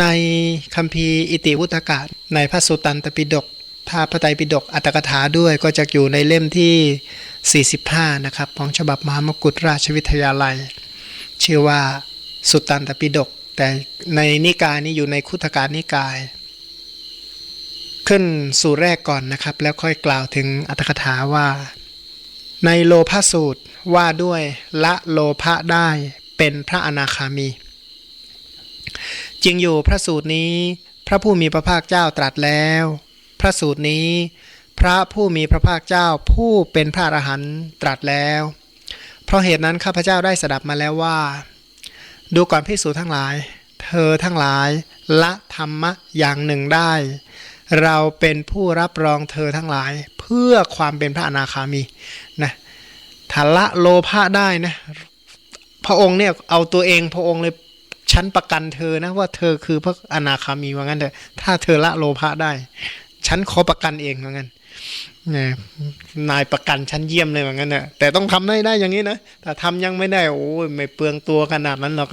ในคัมภีอิติวุตกะในพระสุตตันตปิฎกถ้าพระไตรปิฎกอัตถกถาด้วยก็จะอยู่ในเล่มที่ 45 นะครับของฉบับมหามกุฏราชวิทยาลัย ชื่อว่าสุตตันตปิฎกแต่ในนิกายนี้อยู่ในคุถการนิกาย ขึ้นสู่แรกก่อนนะครับ แล้วค่อยกล่าวถึงอัตถกถาว่า ในโลภสูตรว่าด้วยละโลภะได้เป็นพระอนาคามี จริงอยู่พระสูตรนี้ พระผู้มีพระภาคเจ้าตรัสแล้ว พระสูตรนี้ พระผู้มีพระภาคเจ้าผู้เป็นพระอรหันต์ตรัสแล้ว เพราะเหตุนั้นข้าพเจ้าได้สดับมาแล้วว่า ดูก่อนพิสูจทั้งหลาย เธอทั้งหลายละธรรมะอย่างหนึ่งได้ เราเป็นผู้รับรองเธอทั้งหลาย เพื่อความเป็นพระอนาคามีนะถ้าละโลภะได้นะพระองค์เนี่ยเอาตัวเองพระองค์เลย ฉันประกันเธอนะว่าเธอคือพระอนาคามีว่างั้นเถอะถ้าเธอละโลภะได้ ฉันขอประกันเองว่างั้นเนี่ยนายประกันชั้นเยี่ยมเลยว่างั้นเถอะแต่ต้องทำได้ได้อย่างนี้นะถ้าทำยังไม่ได้โอ้ยไม่เปลืองตัวขนาดนั้นหรอก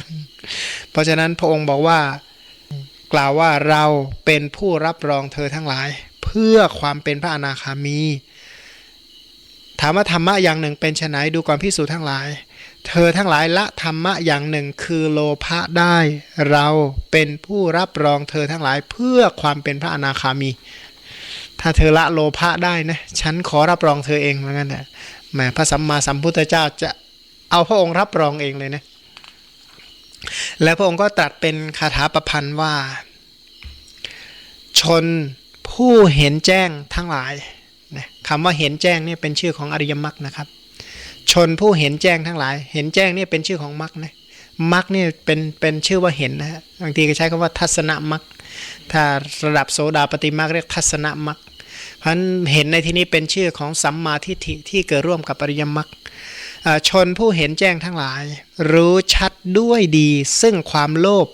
เพราะฉะนั้นพระองค์บอกว่า กล่าวว่าเราเป็นผู้รับรองเธอทั้งหลาย เพื่อความเป็นพระอนาคามี ถามว่าธรรมะอย่างหนึ่งเป็นไฉนดูก่อนพิสูจน์ทั้งหลาย เธอทั้งหลายละธรรมะอย่างหนึ่งคือโลภะได้ เราเป็นผู้รับรองเธอทั้งหลายเพื่อความเป็นพระอนาคามี ถ้าเธอละโลภะได้นะฉันขอรับรองเธอเองเหมือนกันแหละแหมพระสัมมาสัมพุทธเจ้าจะเอาพระองค์รับรองเองเลยนะแล้วพระองค์ก็ตรัสเป็นคาถาประพันธ์ว่า ชนผู้เห็นแจ้งทั้งหลายนะคำว่าเห็นแจ้งเนี่ยเป็นชื่อของอริยมรรคนะครับ ชนผู้เห็นแจ้งทั้งหลาย เห็นแจ้งเนี่ยเป็นชื่อของมรรคนะมรรคเนี่ยเป็นเป็นชื่อว่าเห็นนะฮะบางทีก็ใช้คำว่าทัศนมรรคถ้าระดับโสดาปฏิมรรคเรียกทัศนมรรคเพราะฉะนั้นเห็นในที่นี้เป็นชื่อของสัมมาทิฏฐิที่เกิดร่วมกับอริยมรรคชนผู้เห็นแจ้งทั้งหลาย รู้ชัดด้วยดีซึ่งความโลภ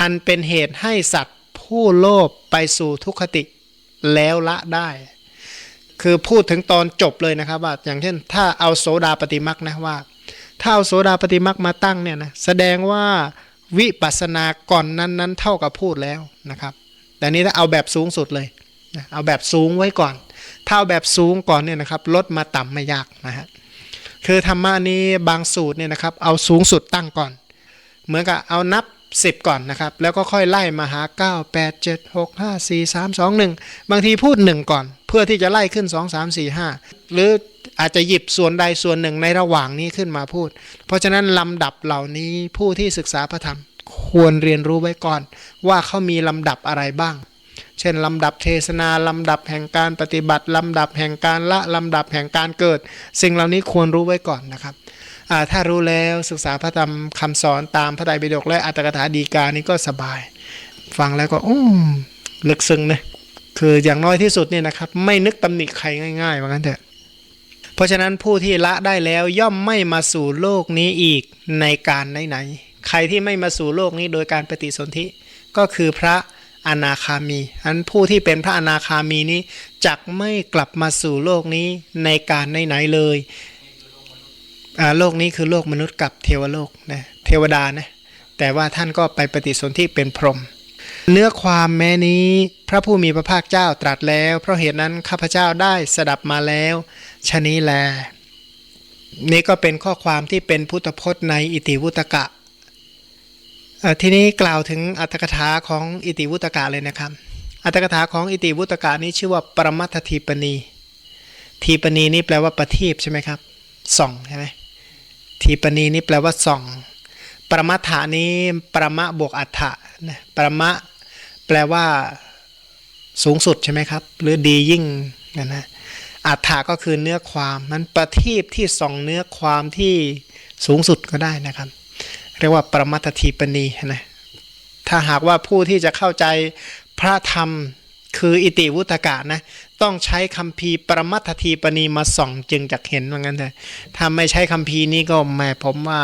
อันเป็นเหตุให้สัตว์ผู้โลภไปสู่ทุกขติ แล้วละได้ คือพูดถึงตอนจบเลยนะครับว่าอย่างเช่น ถ้าเอาโสดาปฏิมักนะว่า ถ้าเอาโสดาปฏิมักมาตั้งเนี่ยนะแสดงว่าวิปัสสนาก่อนนั้นนั้นเท่ากับพูดแล้วนะครับ แต่นี้ถ้าเอาแบบสูงสุดเลยนะเอาแบบสูงไว้ก่อน ถ้าเอาแบบสูงก่อนเนี่ยนะครับลดมาต่ำไม่ยากนะฮะคือธรรมะนี้บางสูตรเนี่ยนะครับเอาสูงสุดตั้งก่อน เหมือนกับเอานับ 10 ก่อนนะครับ แล้วก็ค่อยไล่มาหา 9 8 7 6 5 4 3 2 1 บางทีพูด 1 ก่อน เพื่อที่จะไล่ขึ้น 2 3 4 5 หรืออาจจะหยิบส่วนใดส่วนหนึ่งในระหว่างนี้ขึ้นมาพูด เพราะฉะนั้นลำดับเหล่านี้ผู้ที่ศึกษาพระธรรม ควรเรียนรู้ไว้ก่อน ว่าเขามีลำดับอะไรบ้าง เช่นลำดับเทศนา ลำดับแห่งการปฏิบัติ ลำดับแห่งการละ ลำดับแห่งการเกิด สิ่งเหล่านี้ควรรู้ไว้ก่อนนะครับ ถ้ารู้แล้วศึกษาพระธรรมคำสอนตามพระไตรปิฎกและอัตถกถาดีกานี่ก็สบาย ฟังแล้วก็อืมลึกซึ้งนะคืออย่างน้อยที่สุดเนี่ยนะครับ ไม่นึกตำหนิใครง่ายๆว่างั้นเถอะเพราะฉะนั้นผู้ที่ละได้แล้วย่อมไม่มาสู่โลกนี้อีกในการไหนๆใครที่ไม่มาสู่โลกนี้โดยการปฏิสนธิก็คือพระอนาคามีอันผู้ที่เป็นพระอนาคามีนี้จักไม่กลับมาสู่โลกนี้ในการไหนๆเลย โลกนี้คือโลกมนุษย์กับเทวโลกนะเทวดานะแต่ว่าท่านก็ไปปฏิสนธิเป็นพรหมเนื้อความแม้นี้พระผู้มีพระภาคเจ้าตรัสแล้ว เพราะเหตุนั้นข้าพเจ้าได้สดับมาแล้วชะนี้แล นี่ก็เป็นข้อความที่เป็นพุทธพจน์ในอิติวุตกะเอ่อทีนี้กล่าวถึงอัตถกถาของอิติวุตกะเลยนะครับ อัตถกถาของอิติวุตกะนี้ชื่อว่าปรมัตถทีปณีทีปณีนี่แปลว่าประทีปใช่ไหมครับส่องใช่ไหม ทีปณีนี่แปลว่าส่อง ประมัตถานี้ประมะบวกอัฏฐะนะประมะแปลว่าสูงสุดใช่ไหมครับ หรือดียิ่งนะนะอัฏฐะก็คือเนื้อความมันประทีปที่ส่องเนื้อความที่สูงสุดก็ได้นะครับ เรียกว่าประมัตทีปณีนะถ้าหากว่าผู้ที่จะเข้าใจพระธรรมคืออิติวุตกะนะ ต้องใช้คำพีประมัตทีปณีมาส่องจึงจะเห็นว่างั้นแต่ถ้าไม่ใช้คำพีนี้ก็แหมผมว่า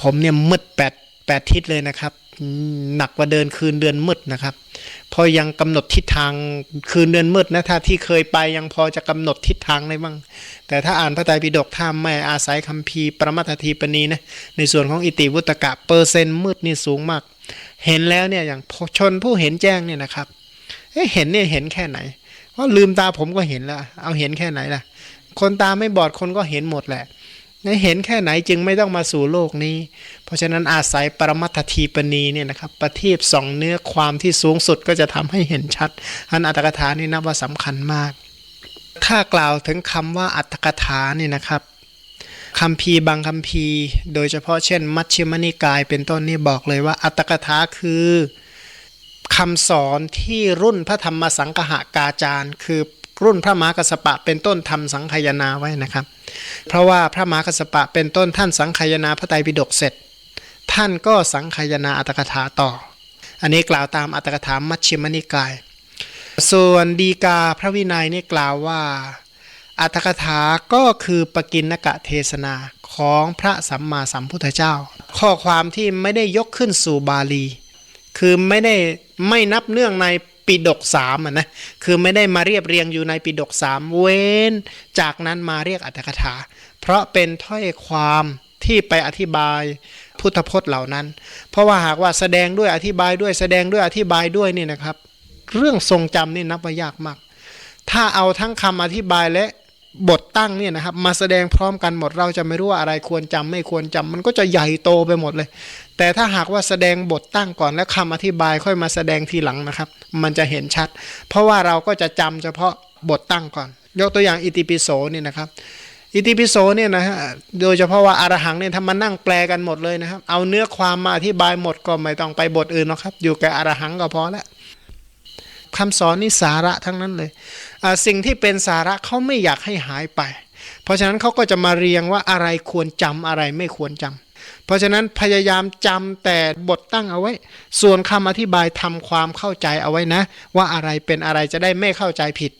ผมเนี่ยมืดแปดแปดทิศเลยนะครับ หนักกว่าเดินคืนเดือนมืดนะครับ พอยังกำหนดทิศทางคืนเดือนมืดนะถ้าที่เคยไปยังพอจะกำหนดทิศทางได้บ้าง แต่ถ้าอ่านพระไตรปิฎกถ้าไม่อาศัยคำพีร์ประมัตถทีปณีนะในส่วนของอิติวุตกะเปอร์เซ็นต์มืดนี่สูงมาก เห็นแล้วเนี่ยอย่างชนผู้เห็นแจ้งเนี่ยนะครับเเห็นเนี่ยเห็นแค่ไหน เพราะลืมตาผมก็เห็นแล้วเอาเห็นแค่ไหนล่ะ คนตาไม่บอดคนก็เห็นหมดแหละเห็นแค่ไหนจึงไม่ต้องมาสู่โลกนี้ เพราะฉะนั้นอาศัยปรมัตถทีปณีเนี่ยนะครับประทีปสองเนื้อความที่สูงสุดก็จะทำให้เห็นชัดอันอัตถกถานี่นับว่าสำคัญมาก ถ้ากล่าวถึงคำว่าอัตถกถาเนี่ยนะครับคำพีบางคำพีโดยเฉพาะเช่น มัชฌิมนิกายเป็นต้นนี่บอกเลยว่าอัตถกถาคือ คำสอนที่รุ่นพระธรรมสังคหากาจารย์ คือรุ่นพระมหากัสสปะเป็นต้นทำสังคายนาไว้นะครับ เพราะว่าพระมหากัสสปะเป็นต้นท่านสังคายนาพระไตรปิฎกเสร็จ ท่านก็สังคายนาอัตถกถาต่อ อันนี้กล่าวตามอัตถกถามัชฌิมนิกาย ส่วนดีกาพระวินัยนี่กล่าวว่าอัตถกถาก็คือปกินกะเทศนาของพระสัมมาสัมพุทธเจ้า ข้อความที่ไม่ได้ยกขึ้นสู่บาลี คือไม่ได้ ไม่นับเนื่องในปิดกสามอะนะคือไม่ได้มาเรียบเรียงอยู่ในปิดกสามเว้น จากนั้นมาเรียกอัตถกถา เพราะเป็นถ้อยความที่ไปอธิบายพุทธพจน์เหล่านั้น เพราะว่าหากว่าแสดงด้วยอธิบายด้วยแสดงด้วยอธิบายด้วยนี่นะครับ เรื่องทรงจำนี่นับว่ายากมาก ถ้าเอาทั้งคำอธิบายและ บทตั้งเนี่ยนะครับมาแสดงพร้อมกันหมดเราจะไม่รู้ว่าอะไรควรจำไม่ควรจำมันก็จะใหญ่โตไปหมดเลย แต่ถ้าหากว่าแสดงบทตั้งก่อนแล้วคำอธิบายค่อยมาแสดงทีหลังนะครับ มันจะเห็นชัด เพราะว่าเราก็จะจำเฉพาะบทตั้งก่อน ยกตัวอย่างอิติปิโสเนี่ยนะครับอิติปิโสเนี่ยนะฮะโดยเฉพาะว่าอารหังเนี่ยถ้ามันนั่งแปลกันหมดเลยนะครับ เอาเนื้อความมาอธิบายหมดก็ไม่ต้องไปบทอื่นหรอกครับ อยู่กับอารหังก็พอแล้วคำสอนนี่สาระทั้งนั้นเลย สิ่งที่เป็นสาระเขาไม่อยากให้หายไป เพราะฉะนั้นเขาก็จะมาเรียงว่าอะไรควรจำอะไรไม่ควรจำเพราะฉะนั้นพยายามจำแต่บทตั้งเอาไว้ ส่วนคำอธิบายทำความเข้าใจเอาไว้นะ ว่าอะไรเป็นอะไรจะได้ไม่เข้าใจผิด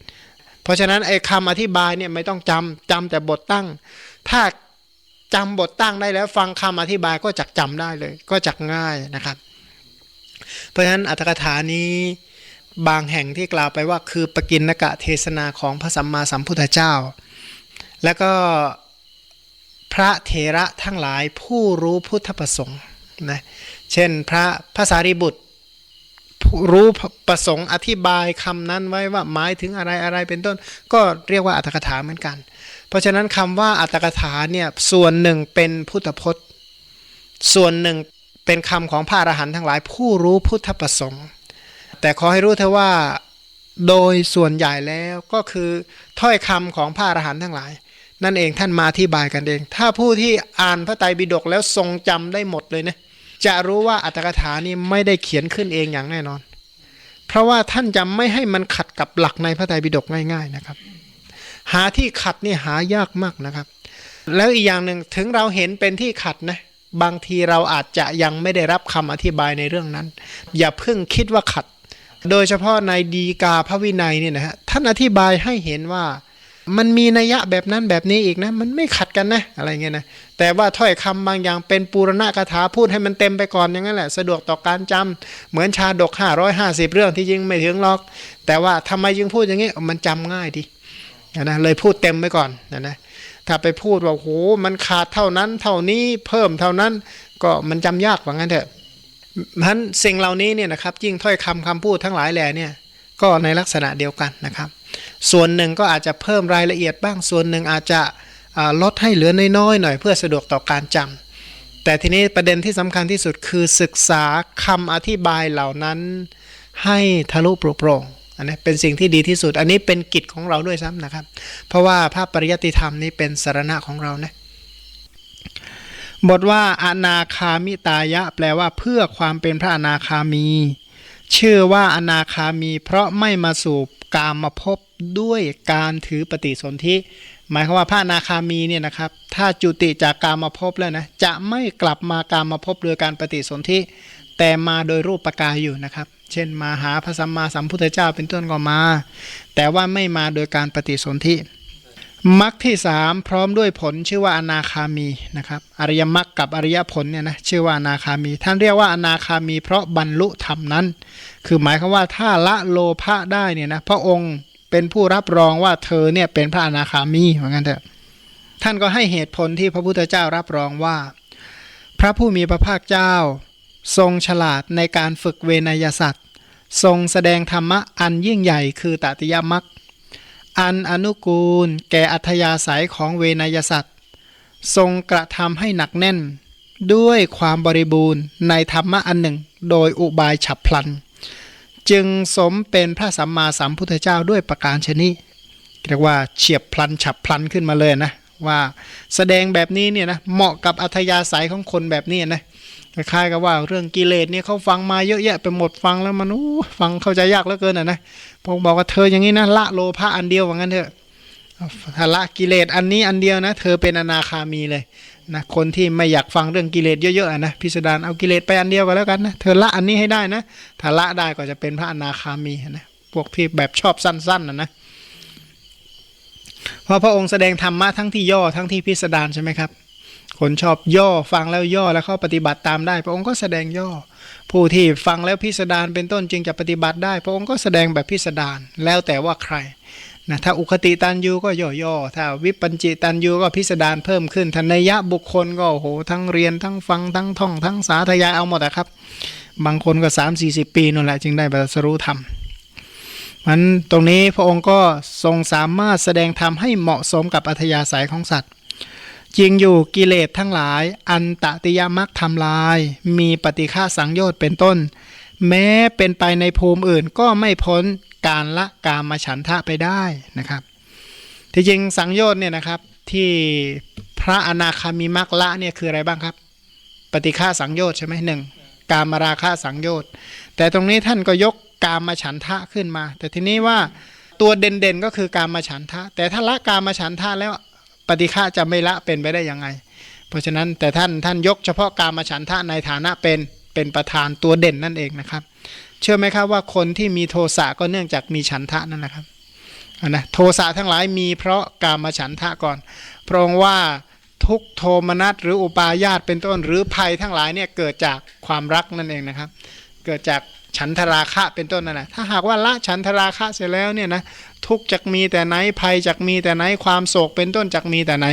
เพราะฉะนั้นไอ้คำอธิบายเนี่ยไม่ต้องจำจำแต่บทตั้ง ถ้าจำบทตั้งได้แล้วฟังคำอธิบายก็จักจำได้เลย ก็จักง่ายนะครับ เพราะฉะนั้นอัตถกถานี้ บางแห่งที่กล่าวไปว่าคือปกินนกะเทศนาของพระสัมมาสัมพุทธเจ้า แล้วก็พระเถระทั้งหลายผู้รู้พุทธประสงค์นะเช่นพระภาษาริบุตรรู้ประสงค์อธิบายคำนั้นไว้ว่าหมายถึงอะไรอะไรเป็นต้น ก็เรียกว่าอัตถกถาเหมือนกัน เพราะฉะนั้นคำว่าอัตถกถาเนี่ยส่วนหนึ่งเป็นพุทธพจน์ ส่วนหนึ่งเป็นคำของพระอรหันต์ทั้งหลายผู้รู้พุทธประสงค์ แต่ขอให้รู้เถอะว่าโดยส่วนใหญ่แล้วก็คือถ้อยคำของพระอรหันต์ทั้งหลาย นั่นเองท่านมาอธิบายกันเอง ถ้าผู้ที่อ่านพระไตรปิฎกแล้วทรงจำได้หมดเลยนะจะรู้ว่าอัตถกถานี้ไม่ได้เขียนขึ้นเองอย่างแน่นอน เพราะว่าท่านจำไม่ให้มันขัดกับหลักในพระไตรปิฎกง่าย ๆนะครับ หาที่ขัดนี่หายากมากนะครับ แล้วอีกอย่างหนึ่งถึงเราเห็นเป็นที่ขัดนะบางทีเราอาจจะยังไม่ได้รับคำอธิบายในเรื่องนั้น อย่าเพิ่งคิดว่าขัด โดยเฉพาะในดีกาพระวินัยเนี่ยนะฮะท่านอธิบายให้เห็นว่ามันมีนัยยะแบบนั้นแบบนี้อีกนะ มันไม่ขัดกันนะอะไรเงี้ยนะแต่ว่าถ้อยคำบางอย่างเป็นปูรณะคาถาพูดให้มันเต็มไปก่อนอย่างนั้นแหละ สะดวกต่อการจำเหมือนชาดก 550 เรื่องที่ยิงไม่ถึงหรอก แต่ว่าทำไมยิงพูดอย่างนี้มันจำง่ายดีนะเลยพูดเต็มไปก่อนนะนะถ้าไปพูดว่าโหมันขาดเท่านั้น เท่านี้เพิ่มเท่านั้นก็มันจำยากว่างั้นเถอะ พันสิ่งเหล่านี้เนี่ยนะครับยิ่งถ้อยคำคำพูดทั้งหลายแหล่เนี่ยก็ในลักษณะเดียวกันนะครับ ส่วนหนึ่งก็อาจจะเพิ่มรายละเอียดบ้างส่วนหนึ่งอาจจะลดให้เหลือน้อยๆหน่อยเพื่อสะดวกต่อการจำแต่ทีนี้ประเด็นที่สำคัญที่สุดคือศึกษาคำอธิบายเหล่านั้นให้ทะลุโปร่งอันนี้เป็นสิ่งที่ดีที่สุด อันนี้เป็นกิจของเราด้วยซ้ำนะครับ เพราะว่าพระปริยัติธรรมนี่เป็นสารณะของเรานะ บทว่าอนาคามิตายะ แปลว่าเพื่อความเป็นพระอนาคามี ชื่อว่าอนาคามี เพราะไม่มาสู่กามมาพบด้วยการถือปฏิสนธิหมายความว่าพระอนาคามีเนี่ยนะครับ ถ้าจุติจากกามมาพบแล้วนะจะไม่กลับมากามมาพบโดยการปฏิสนธิแต่มาโดยรูปปกายอยู่นะครับ เช่นมาหาพระสัมมาสัมพุทธเจ้าเป็นต้นก็มา แต่ว่าไม่มาโดยการปฏิสนธิ มรรคที่สามพร้อมด้วยผลชื่อว่าอนาคามีนะครับอริยมรรคกับอริยผลเนี่ยนะชื่อว่าอนาคามี ท่านเรียกว่าอนาคามี เพราะบรรลุธรรมนั้น คือหมายความว่าถ้าละโลภะได้เนี่ยนะพระองค์เป็นผู้รับรองว่าเธอเนี่ยเป็นพระอนาคามีเหมือนกันเถอะท่านก็ให้เหตุผลที่พระพุทธเจ้ารับรองว่า พระผู้มีพระภาคเจ้า ทรงฉลาดในการฝึกเวนยสัตว์ทรงแสดงธรรมะอันยิ่งใหญ่คือตติยมัก อันอนุกูล แก่อัธยาศัยของเวนยสัตว์ ทรงกระทำให้หนักแน่น ด้วยความบริบูรณ์ในธรรมะอันหนึ่ง โดยอุบายฉับพลัน จึงสมเป็นพระสัมมาสัมพุทธเจ้าด้วยประการชนิเรียกว่าเฉียบพลันฉับพลันขึ้นมาเลยนะว่าแสดงแบบนี้เนี่ยนะเหมาะกับอัธยาศัยของคนแบบนี้นะ คล้ายๆกับว่าเรื่องกิเลสเนี่ยเขาฟังมาเยอะแยะไปหมดฟังแล้วมันอู้ฟังเข้าใจยากเหลือเกินอะนะพอบอกว่าเธออย่างนี้นะละโลภะอันเดียวว่างั้นเถอะถ้าละกิเลสอันนี้อันเดียวนะ เธอเป็นอนาคามีเลยนะคนที่ไม่อยากฟังเรื่องกิเลสเยอะๆอะนะพิสดารเอากิเลสไปอันเดียวก็แล้วกันนะเธอละอันนี้ให้ได้นะถ้าละได้ก็จะเป็นพระอนาคามีนะพวกที่แบบชอบสั้นๆนะนะเพราะพระองค์แสดงธรรมะทั้งที่ย่อทั้งที่พิสดารใช่ไหมครับ คนชอบย่อฟังแล้วย่อแล้วเข้าปฏิบัติตามได้ พระองค์ก็แสดงย่อ ผู้ที่ฟังแล้วพิสดารเป็นต้นจึงจะปฏิบัติได้ พระองค์ก็แสดงแบบพิสดารแล้วแต่ว่าใครนะถ้าอุคติตันยูก็ย่อๆถ้าวิปัญจิตันยูก็พิสดารเพิ่มขึ้นทันยะบุคคลก็โอ้โหทั้งเรียนทั้งฟังทั้งท่อง ทั้งสาธยายเอาหมดอะครับ บางคนก็ 3 4 0 ปีนั่นแหละจึงได้บรรสรู้ธรรมมันตรงนี้พระองค์ก็ทรงสามารถแสดงธรรมให้เหมาะสมกับอัธยาศัยของสัตว์ จริงอยู่กิเลสทั้งหลาย อันตติยมักทำลาย มีปฏิฆาสังโยชน์เป็นต้น แม้เป็นไปในภูมิอื่นก็ไม่พ้นการละกามฉันทะไปได้นะครับ ที่จริงสังโยชน์เนี่ยนะครับที่พระอนาคามีมักละเนี่ยคืออะไรบ้างครับ ปฏิฆาสังโยชน์ใช่ไหมหนึ่งกามราคาสังโยชน์ แต่ตรงนี้ท่านก็ยกกามมาฉันทะขึ้นมา แต่ทีนี้ว่าตัวเด่นๆก็คือกามมาฉันทะ แต่ถ้าละกามมาฉันทะแล้ว ปฏิฆาจะไม่ละเป็นไปได้ยังไง เพราะฉะนั้นแต่ท่านท่านยกเฉพาะกามมาฉันทะในฐานะเป็นเป็นประธานตัวเด่นนั่นเองนะครับ เชื่อไหมครับว่าคนที่มีโทสะก็เนื่องจากมีฉันทะนั่นแหละครับนะโทสะทั้งหลายมีเพราะกามมาฉันทะก่อนเพราะว่าทุกโทมนัสหรืออุปาญาตเป็นต้นหรือภัยทั้งหลายเนี่ยเกิดจากความรักนั่นเองนะครับ เกิดจาก ฉันทราคะเป็นต้นนั่นแหละถ้าหากว่าละฉันทราคะเสร็จแล้วเนี่ยนะทุกจากมีแต่ไหนภัยจากมีแต่ไหนความโศกเป็นต้นจากมีแต่ไหน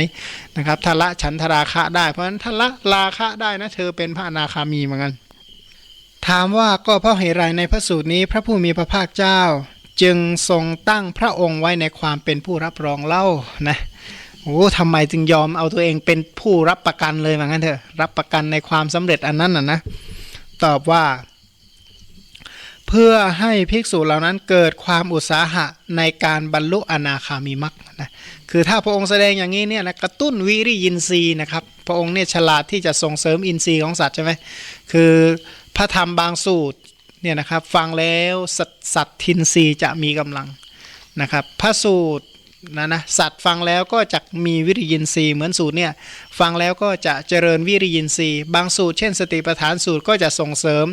นะครับถ้าละฉันทราคะได้เพราะฉะนั้นถ้าละราคะได้นะเธอเป็นพระอนาคามีเหมือนกันถามว่าก็เพราะเหตุไรในพระสูตรนี้ พระผู้มีพระภาคเจ้า จึงทรงตั้งพระองค์ไว้ในความเป็นผู้รับรองเล่านะโอ้ทำไมจึงยอมเอาตัวเองเป็นผู้รับประกันเลยเหมือนกันเถอะรับประกันในความสำเร็จอันนั้นน่ะนะตอบว่า เพื่อให้ภิกษุเหล่านั้นเกิดความอุตสาหะในการบรรลุอนาคามีมักนะคือถ้าพระองค์แสดงอย่างนี้เนี่ยนะกระตุ้นวิริยินทรีย์นะครับ พระองค์เนี่ยฉลาดที่จะส่งเสริมอินทรีย์ของสัตว์ใช่ไหมคือพระธรรมบางสูตรเนี่ยนะครับฟังแล้วสัตทินทรีย์จะมีกำลังนะครับ พระสูตร นะนะสัตว์ฟังแล้วก็จะมีวิริยินทรีย์เหมือนสูตรเนี่ยฟังแล้วก็จะเจริญวิริยินทรีย์บางสูตร เช่น สติปัฏฐานสูตรก็จะส่งเสริม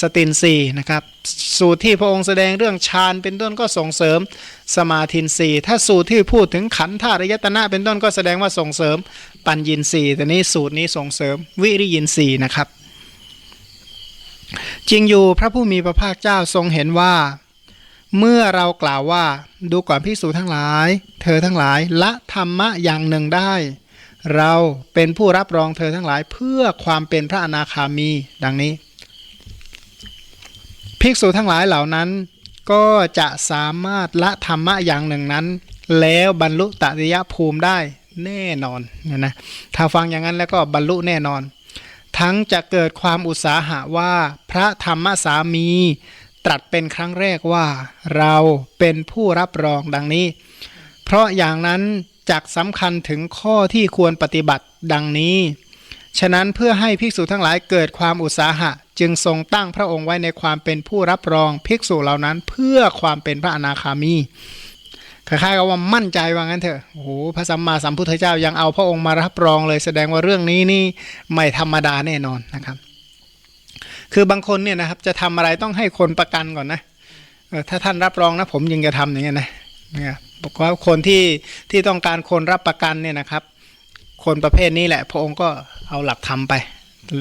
สตินทรีย์นะครับสูตรที่พระองค์แสดงเรื่องฌานเป็นต้นก็ส่งเสริมสมาธินทรีย์ถ้าสูตรที่พูดถึงขันธ์ธาตุยตนะเป็นต้นก็แสดงว่าส่งเสริมปัญญินทรีย์แต่นี้สูตรนี้ส่งเสริมวิริยินทรีย์นะครับจริงอยู่พระผู้มีพระภาคเจ้าทรงเห็นว่า เมื่อเรากล่าวว่าดูก่อนพิสูจทั้งหลาย เธอทั้งหลายละธรรมะอย่างหนึ่งได้ เราเป็นผู้รับรองเธอทั้งหลายเพื่อความเป็นพระอนาคามี ดังนี้ ภิกษุทั้งหลายเหล่านั้น ก็จะสามารถละธรรมะอย่างหนึ่งนั้น แล้วบรรลุตติยภูมิได้แน่นอนนะนะถ้าฟังอย่างนั้นแล้วก็บรรลุแน่นอน ทั้งจะเกิดความอุตสาหะว่าพระธรรมสามี ตรัสเป็นครั้งแรกว่า เราเป็นผู้รับรองดังนี้ เพราะอย่างนั้นจักสำคัญถึงข้อที่ควรปฏิบัติดังนี้ ฉะนั้นเพื่อให้ภิกษุทั้งหลายเกิดความอุตสาหะ จึงทรงตั้งพระองค์ไว้ในความเป็นผู้รับรองภิกษุเหล่านั้นเพื่อความเป็นพระอนาคามีคล้ายๆกับว่ามั่นใจว่างั้นเถอะ โอ้โห พระสัมมาสัมพุทธเจ้ายังเอาพระองค์มารับรองเลย แสดงว่าเรื่องนี้นี่ไม่ธรรมดาแน่นอนนะครับ คือบางคนเนี่ยนะครับ จะทำอะไรต้องให้คนประกันก่อนนะถ้าท่านรับรองนะผมยังจะทำอย่างเงี้ยนะเนี่ยบอกว่าคนที่ที่ต้องการคนรับประกันเนี่ยนะครับ คนประเภทนี้แหละ พระองค์ก็เอาหลักธรรมไป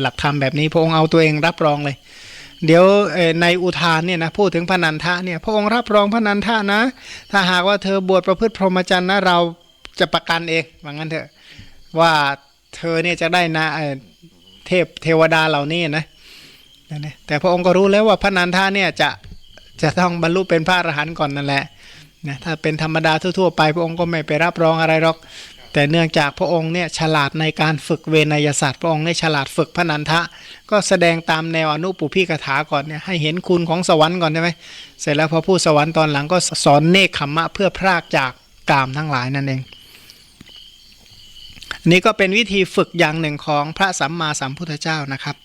หลักธรรมแบบนี้ พระองค์เอาตัวเองรับรองเลย เดี๋ยวในอุทานเนี่ยนะพูดถึงพระนันทะเนี่ยพระองค์รับรองพระนันทะนะ ถ้าหากว่าเธอบวชประพฤติพรหมจรรย์นะเราจะประกันเองว่างั้นเถอะว่าเธอเนี่ยจะได้นะเทพเทวดาเหล่านี้นะ นั่นนะแต่พระองค์ก็รู้แล้วว่าพระนันทาเนี่ยจะจะต้องบรรลุเป็นพระอรหันต์ก่อนนั่นแหละนะถ้าเป็นธรรมดาทั่วๆไป พระองค์ก็ไม่ไปรับรองอะไรหรอก แต่เนื่องจากพระองค์เนี่ยฉลาดในการฝึกเวนยศาสตร์พระองค์เนี่ยฉลาดฝึกพระนันทะ ก็แสดงตามแนวอนุปุพิกถาก่อนเนี่ยให้เห็นคุณของสวรรค์ก่อนใช่ไหมเสร็จแล้วพอพูดสวรรค์ตอนหลังก็สอนเนคขมมะเพื่อพรากจากกามทั้งหลายนั่นเองอันนี้ก็เป็นวิธีฝึกอย่างหนึ่งของพระสัมมาสัมพุทธเจ้านะครับ